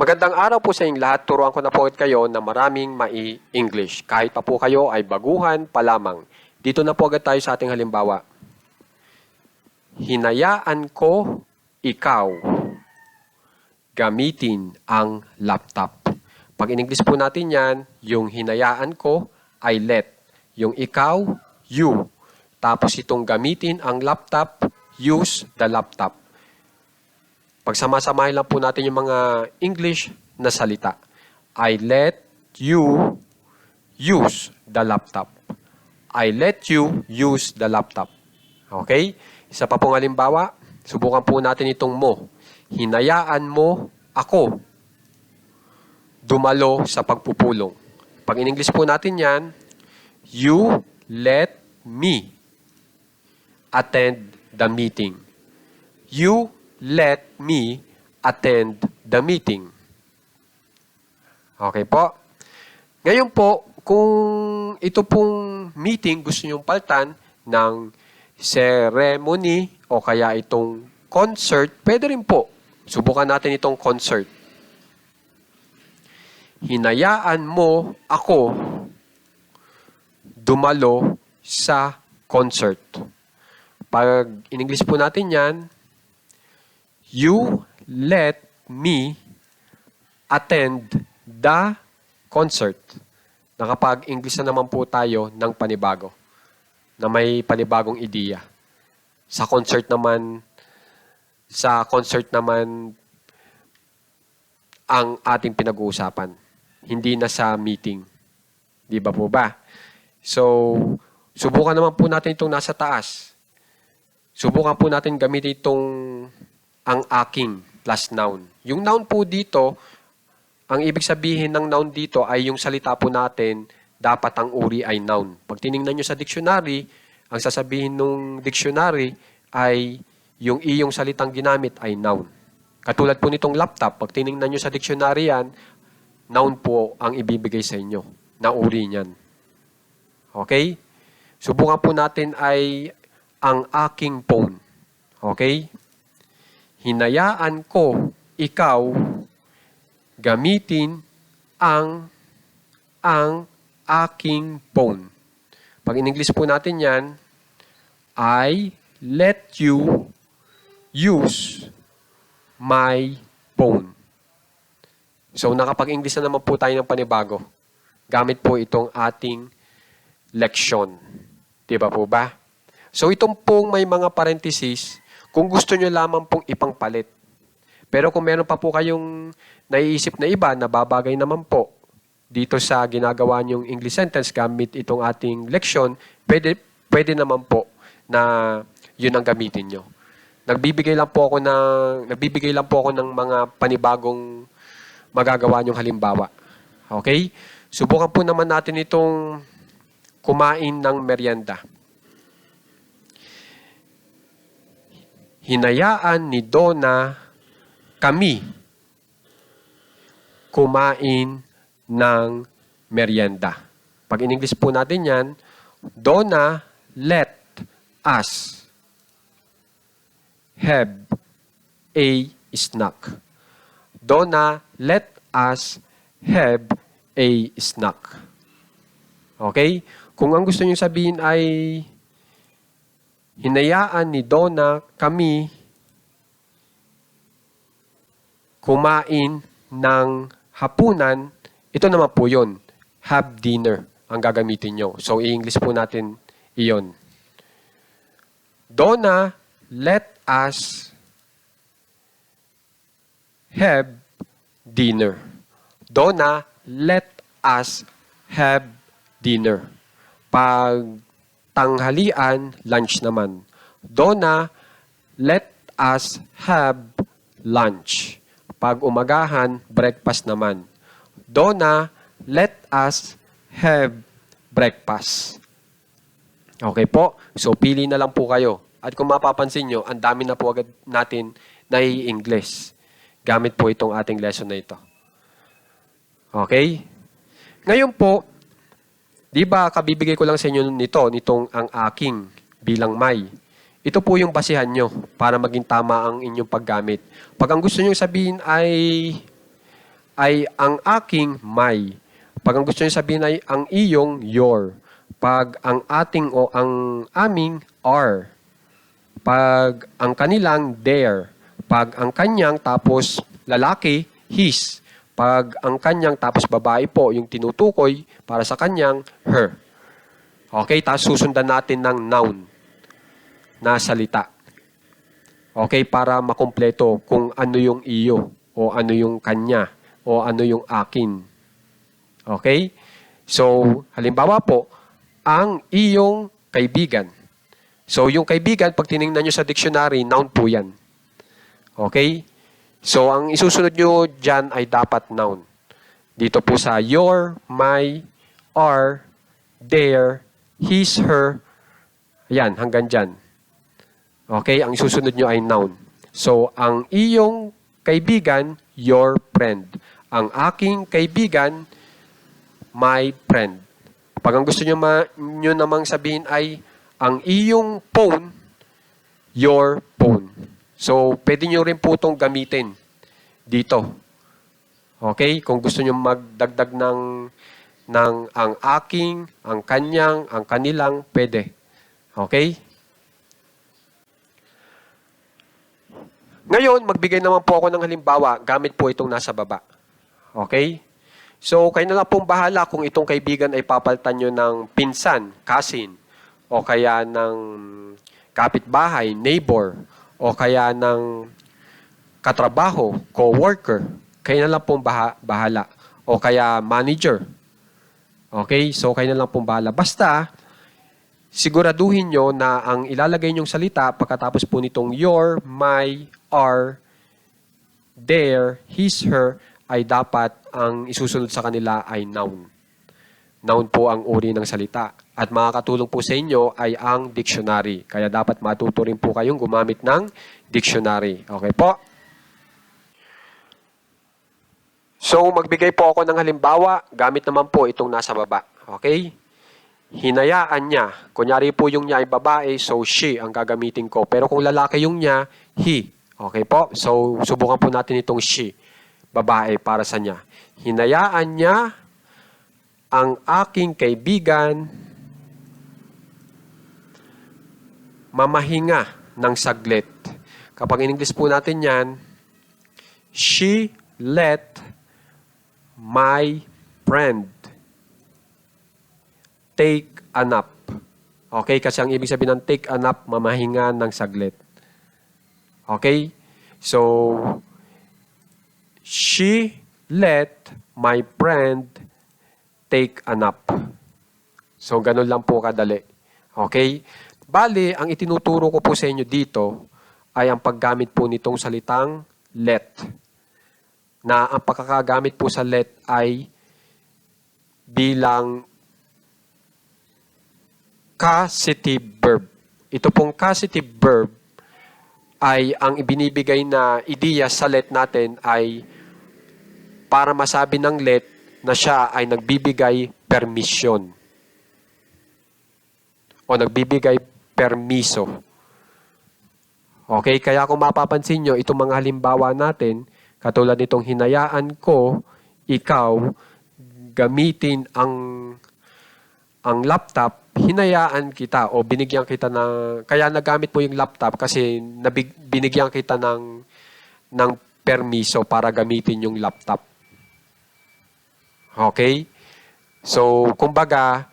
Magandang araw po sa inyong lahat. Turuan ko na po kayo na maraming mai-English. Kahit pa po kayo ay baguhan pa lamang. Dito na po agad tayo sa ating halimbawa. Hinayaan ko ikaw gamitin ang laptop. Pag in-English po natin yan, yung hinayaan ko ay let. Yung ikaw, you. Tapos itong gamitin ang laptop, use the laptop. Pagsamasamahin lang po natin yung mga English na salita. I let you use the laptop. I let you use the laptop. Okay? Isa pa pong halimbawa, subukan po natin itong mo. Hinayaan mo ako dumalo sa pagpupulong. Pag in-English po natin yan, you let me attend the meeting. You let me attend the meeting. Okay po? Ngayon po, kung ito pong meeting gusto nyong paltan ng ceremony o kaya itong concert, pwede rin po. Subukan natin itong concert. Hinayaan mo ako dumalo sa concert. Pag in-English po natin yan, you let me attend the concert. Nakapag-English na naman po tayo ng panibago na may panibagong ideya. Sa concert naman, sa concert naman ang ating pinag-uusapan. Hindi na sa meeting. Di ba po ba? So, subukan naman po natin itong nasa taas. Subukan po natin gamitin itong ang aking plus noun. Yung noun po dito, ang ibig sabihin ng noun dito ay yung salita po natin, dapat ang uri ay noun. Pag tiningnan nyo sa dictionary, ang sasabihin ng dictionary ay yung iyong salitang ginamit ay noun. Katulad po nitong laptop, pag tiningnan nyo sa dictionary yan, noun po ang ibibigay sa inyo na uri niyan. Okay? Subukan po natin ay ang aking phone. Okay? Hinayaan ko ikaw gamitin ang ang aking phone. Pag in-English po natin yan, I let you use my phone. So, nakapag-English na naman po tayo ng panibago. Gamit po itong ating leksyon. Di ba po ba? So, itong pong may mga parenthesis, kung gusto nyo lamang pong ipangpalit. Pero kung meron pa po kayong naiisip na iba na babagay naman po dito sa ginagawa nyong English sentence gamit itong ating leksyon, pwede, pwede naman po na yun ang gamitin nyo. Nagbibigay lang po ako ng nagbibigay lang po ako ng mga panibagong magagawa nyong halimbawa. Okay? Subukan po naman natin itong kumain ng merienda. Hinayaan ni Donna kami kumain ng merienda. Pag in-English po natin yan, Donna let us have a snack. Donna let us have a snack. Okay? Kung ang gusto niyo sabihin ay hinayaan ni Donna kami kumain ng hapunan, ito naman po yun. Have dinner ang gagamitin nyo. So, i-English po natin iyon. Donna, let us have dinner. Donna, let us have dinner. Pag tanghalian, lunch naman. Donna, let us have lunch. Pag umagahan, breakfast naman. Donna, let us have breakfast. Okay po? So, pili na lang po kayo. At kung mapapansin nyo, ang dami na po agad natin na english Gamit po itong ating lesson na ito. Okay? Ngayon po, di ba kabibigay ko lang sa inyo nito, nitong ang aking bilang may. Ito po yung basihan nyo para maging tama ang inyong paggamit. Pag ang gusto nyo sabihin ay ay ang aking may. Pag ang gusto niyo sabihin ay ang iyong your. Pag ang ating o ang aming are. Pag ang kanilang their. Pag ang kanyang tapos lalaki, his. Pag ang kanyang tapos babae po, yung tinutukoy para sa kanyang, her. Okay, tapos susundan natin ng noun na salita. Okay, para makompleto kung ano yung iyo o ano yung kanya o ano yung akin. Okay? So, halimbawa po, ang iyong kaibigan. So, yung kaibigan, pag tinignan nyo sa dictionary, noun po yan. Okay? So, ang isusunod nyo dyan ay dapat noun. Dito po sa your, my, our, their, his, her, yan, hanggang dyan. Okay, ang isusunod nyo ay noun. So, ang iyong kaibigan, your friend. Ang aking kaibigan, my friend. Pag ang gusto nyo, ma- nyo namang sabihin ay, ang iyong phone, your phone. So, pwede nyo rin po itong gamitin dito. Okay? Kung gusto nyo magdagdag ng, ng ang aking, ang kanyang, ang kanilang, pwede. Okay? Ngayon, magbigay naman po ako ng halimbawa gamit po itong nasa baba. Okay? So, kayo na lang pong bahala kung itong kaibigan ay papalitan nyo ng pinsan, cousin, o kaya ng kapitbahay, neighbor, o kaya ng katrabaho, co-worker. Kayo na lang pong baha- bahala. O kaya manager. Okay? So, kayo na lang pong bahala. Basta, siguraduhin nyo na ang ilalagay nyong salita pagkatapos po nitong your, my, are, their, his, her, ay dapat ang isusunod sa kanila ay noun. Noun po ang uri ng salita. At makakatulong po sa inyo ay ang dictionary. Kaya dapat matuto rin po kayong gumamit ng dictionary. Okay po? So, magbigay po ako ng halimbawa. Gamit naman po itong nasa baba. Okay? Hinayaan niya. Kunyari po yung niya ay babae, so she ang gagamitin ko. Pero kung lalaki yung niya, he. Okay po? So, subukan po natin itong she. Babae para sa niya. Hinayaan niya ang aking kaibigan mamahinga ng saglit. Kapag in English po natin yan, she let my friend take a nap. Okay? Kasi ang ibig sabihin ng take a nap, mamahinga ng saglit. Okay? So, she let my friend take a nap. So, ganun lang po kadali. Okay? Bali, ang itinuturo ko po sa inyo dito ay ang paggamit po nitong salitang let. Na ang pagkakagamit po sa let ay bilang causative verb. Ito pong causative verb ay ang ibinibigay na ideya sa let natin ay para masabi ng let na siya ay nagbibigay permission o nagbibigay permiso. Okay, kaya kung mapapansin nyo, itong mga halimbawa natin, katulad nitong hinayaan ko, ikaw, gamitin ang ang laptop, hinayaan kita o binigyan kita ng, kaya nagamit mo yung laptop kasi nabig, binigyan kita ng, ng permiso para gamitin yung laptop. Okay? So, kumbaga,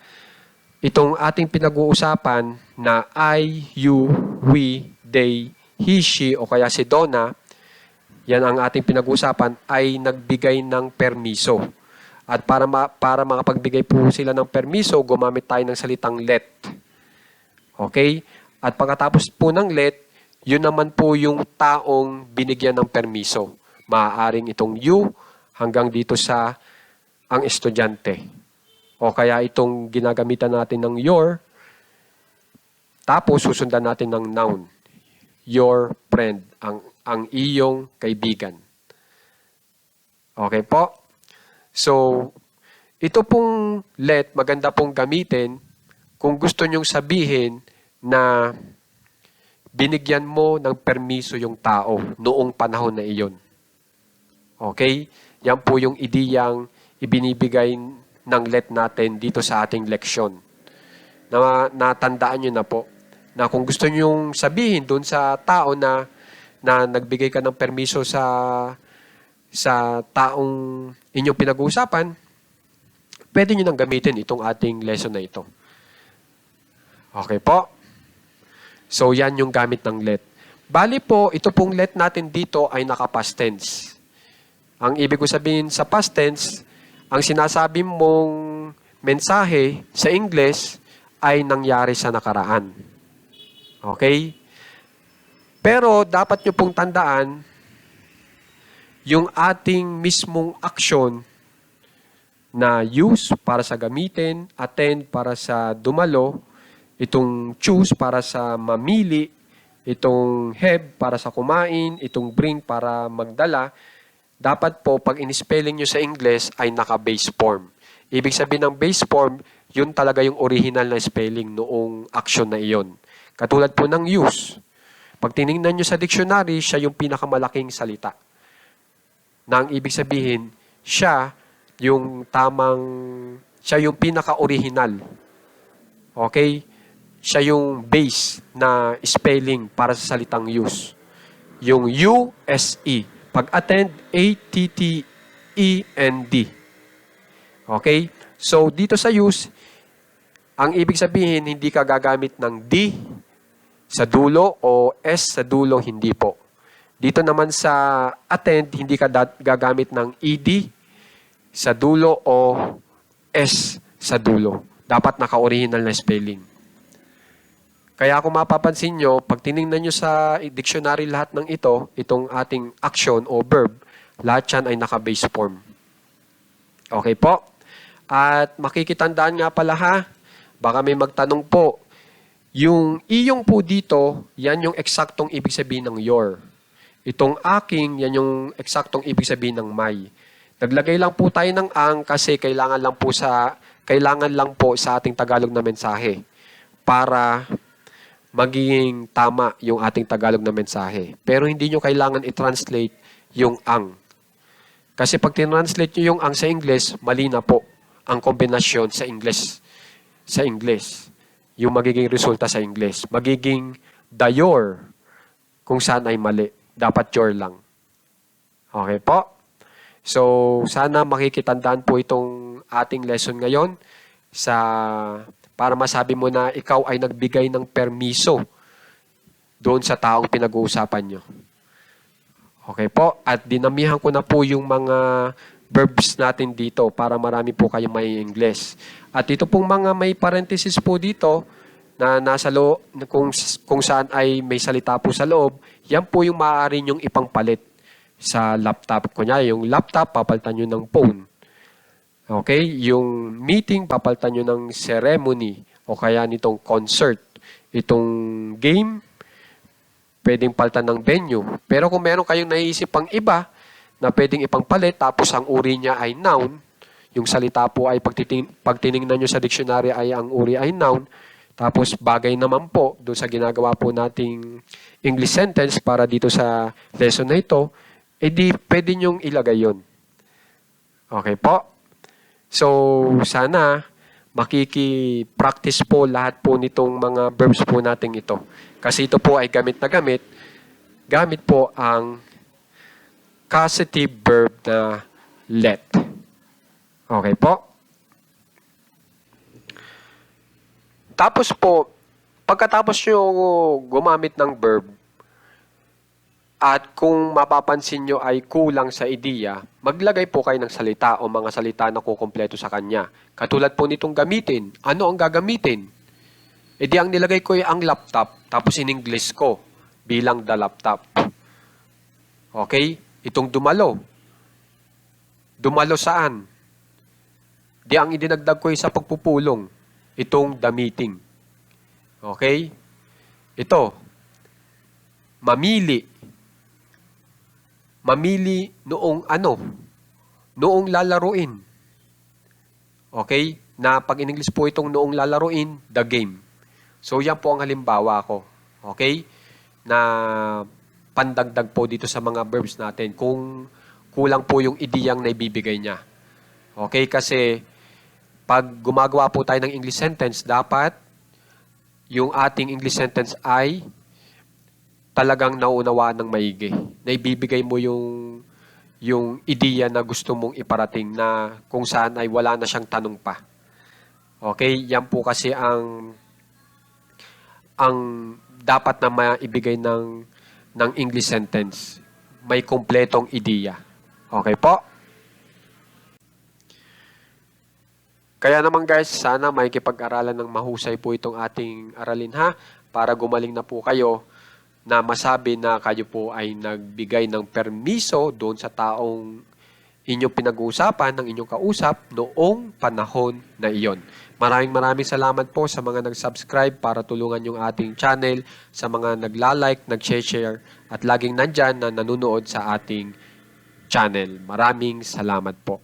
itong ating pinag-uusapan na I, you, we, they, he, she, o kaya si Donna, yan ang ating pinag-uusapan, ay nagbigay ng permiso. At para, ma- para makapagbigay po sila ng permiso, gumamit tayo ng salitang let. Okay? At pagkatapos po ng let, yun naman po yung taong binigyan ng permiso. Maaaring itong you hanggang dito sa ang estudyante. O kaya itong ginagamitan natin ng your, tapos susundan natin ng noun. Your friend, ang, ang iyong kaibigan. Okay po? So, ito pong let, maganda pong gamitin kung gusto nyong sabihin na binigyan mo ng permiso yung tao noong panahon na iyon. Okay? Yan po yung ideyang ibinibigay ng let natin dito sa ating leksyon. Na natandaan nyo na po na kung gusto nyo sabihin doon sa tao na na nagbigay ka ng permiso sa sa taong inyong pinag-uusapan, pwede nyo nang gamitin itong ating lesson na ito. Okay po? So, yan yung gamit ng let. Bali po, ito pong let natin dito ay naka-past tense. Ang ibig ko sabihin sa past tense, ang sinasabi mong mensahe sa English ay nangyari sa nakaraan. Okay? Pero dapat nyo pong tandaan, yung ating mismong action na use para sa gamitin, attend para sa dumalo, itong choose para sa mamili, itong have para sa kumain, itong bring para magdala, dapat po pag in-spelling nyo sa English ay naka-base form. Ibig sabihin ng base form, yun talaga yung original na spelling noong action na iyon. Katulad po ng use. Pag tinignan nyo sa dictionary, siya yung pinakamalaking salita. Na ang ibig sabihin, siya yung tamang, siya yung pinaka-original. Okay? Siya yung base na spelling para sa salitang use. Yung U-S-E. Pag attend, A-T-T-E-N-D. Okay? So, dito sa use, ang ibig sabihin, hindi ka gagamit ng D sa dulo o S sa dulo, hindi po. Dito naman sa attend, hindi ka gagamit ng ED sa dulo o S sa dulo. Dapat naka-original na spelling. Kaya kung mapapansin nyo, pag tinignan nyo sa dictionary lahat ng ito, itong ating action o verb, lahat yan ay naka-base form. Okay po? At makikitandaan nga pala ha, baka may magtanong po, yung iyong po dito, yan yung eksaktong ibig sabihin ng your. Itong aking, yan yung eksaktong ibig sabihin ng my. Naglagay lang po tayo ng ang kasi kailangan lang po sa kailangan lang po sa ating Tagalog na mensahe para magiging tama yung ating Tagalog na mensahe. Pero hindi nyo kailangan i-translate yung ang. Kasi pag tinranslate nyo yung ang sa English, mali na po ang kombinasyon sa English. Sa English. Yung magiging resulta sa English. Magiging the your kung saan ay mali. Dapat your lang. Okay po? So, sana makikitandaan po itong ating lesson ngayon sa para masabi mo na ikaw ay nagbigay ng permiso doon sa taong pinag-uusapan nyo. Okay po? At dinamihan ko na po yung mga verbs natin dito para marami po kayong may English. At ito pong mga may parenthesis po dito na nasa loob, kung, kung saan ay may salita po sa loob, yan po yung maaari nyong ipangpalit sa laptop. Kunya, yung laptop, papalitan nyo ng phone. Okay? Yung meeting, papalitan nyo ng ceremony o kaya nitong concert. Itong game, pwedeng palitan ng venue. Pero kung meron kayong naiisip pang iba na pwedeng ipangpalit, tapos ang uri niya ay noun, yung salita po ay pagtiting, pagtiningnan nyo sa dictionary ay ang uri ay noun, tapos bagay naman po doon sa ginagawa po nating English sentence para dito sa lesson na ito, edi pwede nyong ilagay yon. Okay po? So, sana makiki-practice po lahat po nitong mga verbs po natin ito. Kasi ito po ay gamit na gamit. Gamit po ang causative verb na let. Okay po? Tapos po, pagkatapos nyo gumamit ng verb, at kung mapapansin nyo ay kulang sa ideya, maglagay po kayo ng salita o mga salita na kukumpleto sa kanya. Katulad po nitong gamitin. Ano ang gagamitin? E di ang nilagay ko ay ang laptop, tapos in English ko bilang the laptop. Okay? Itong dumalo. Dumalo saan? Di ang idinagdag ko sa pagpupulong. Itong the meeting. Okay? Ito. Mamili mamili noong ano, noong lalaruin. Okay? Na pag in English po itong noong lalaruin, the game. So yan po ang halimbawa ko. Okay? Na pandagdag po dito sa mga verbs natin. Kung kulang po yung ideyang na ibibigay niya. Okay, kasi pag gumagawa po tayo ng English sentence, dapat yung ating English sentence ay talagang nauunawaan ng maigi. Na ibibigay mo yung yung ideya na gusto mong iparating na kung saan ay wala na siyang tanong pa. Okay, yan po kasi ang ang dapat na maibigay ng ng English sentence. May kumpletong ideya. Okay po? Kaya naman guys, sana may kipag-aralan ng mahusay po itong ating aralin ha para gumaling na po kayo na masabi na kayo po ay nagbigay ng permiso doon sa taong inyong pinag-uusapan, ng inyong kausap noong panahon na iyon. Maraming maraming salamat po sa mga nag-subscribe para tulungan yung ating channel, sa mga nagla-like, nag-share, at laging nandyan na nanonood sa ating channel. Maraming salamat po.